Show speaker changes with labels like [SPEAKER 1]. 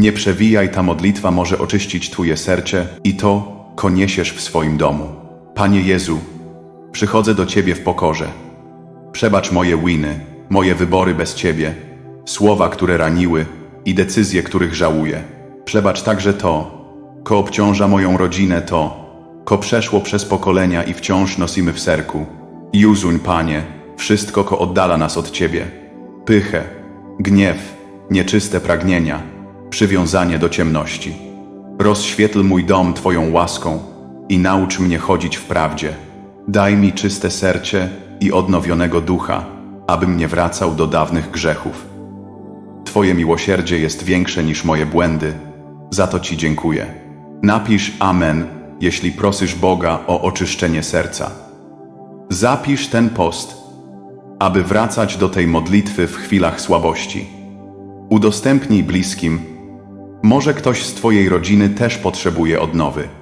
[SPEAKER 1] Nie przewijaj, ta modlitwa może oczyścić Twoje serce i to, ko niesiesz w swoim domu. Panie Jezu, przychodzę do Ciebie w pokorze. Przebacz moje winy, moje wybory bez Ciebie, słowa, które raniły i decyzje, których żałuję. Przebacz także to, ko obciąża moją rodzinę, to, ko przeszło przez pokolenia i wciąż nosimy w serku. I Panie, wszystko, ko oddala nas od Ciebie. Pychę, gniew, nieczyste pragnienia, przywiązanie do ciemności. Rozświetl mój dom Twoją łaską i naucz mnie chodzić w prawdzie. Daj mi czyste serce i odnowionego ducha, abym nie wracał do dawnych grzechów. Twoje miłosierdzie jest większe niż moje błędy, za to Ci dziękuję. Napisz Amen, jeśli prosisz Boga o oczyszczenie serca. Zapisz ten post, aby wracać do tej modlitwy w chwilach słabości. Udostępnij bliskim, może ktoś z Twojej rodziny też potrzebuje odnowy.